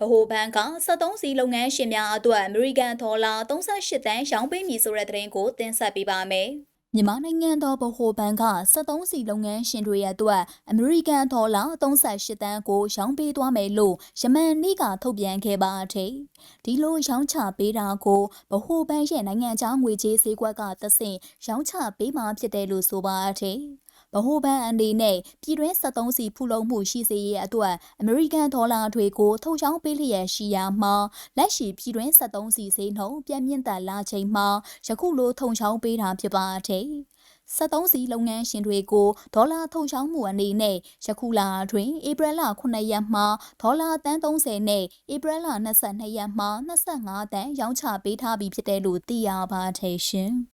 ဟိုဘဏ်က73စီလုပ်ငန်းရှင်များအတွက်အမေရိကန်ဒေါ်လာ38တန်းရောင်းပေးမည်ဆိုတဲ့သတင်းကိုတင်ဆက်ပေးပါမယ်။မြန်မာနိုင်ငံတော်ဗဟိုဘဏ်က73စီလုပ်ငန်းရှင်တွေရဲ့အတွက်အမေရိကန်ဒေါ်လာ38တန်းကိုရောင်းပေးသွားမယ်လို့ယမန်နေ့ကထုတ်ပြန်ခဲ့ပါတဲ့။ဒီလိုရောင်းချပေးတာကိုဗဟိုဘဏ်ရဲ့နိုင်ငံခြားငွေကြေးဈေးကွက်ကသဆင့်ရောင်းချပေးမှာဖြစ်တယ်လို့ဆိုပါတဲ့။ ဗဟိုဘဏ်အနေနဲ့ပြည်တွင်း73စီဖူလုံမှုရှိစေရေးအတွက်အမေရိကန်ဒေါ်လာတွေကိုထုတ်ချောင်းပေးလျက်ရှိရာမှာလက်ရှိပြည်တွင်း73စီဈေးနှုန်းပြန်မြင့်တက်လာချိန်မှာယခုလိုထုံချောင်းပေးတာဖြစ်ပါတယ်။73စီလုပ်ငန်းရှင်တွေကိုဒေါ်လာထုံချောင်းမှုအနေနဲ့ယခုလအတွင်းဧပြီလ9ရက်မှာဒေါ်လာတန်း30နဲ့ဧပြီလ22ရက်မှာ25တန်းရောင်းချပေးထားပြီးဖြစ်တယ်လို့သိရပါတယ်ရှင်။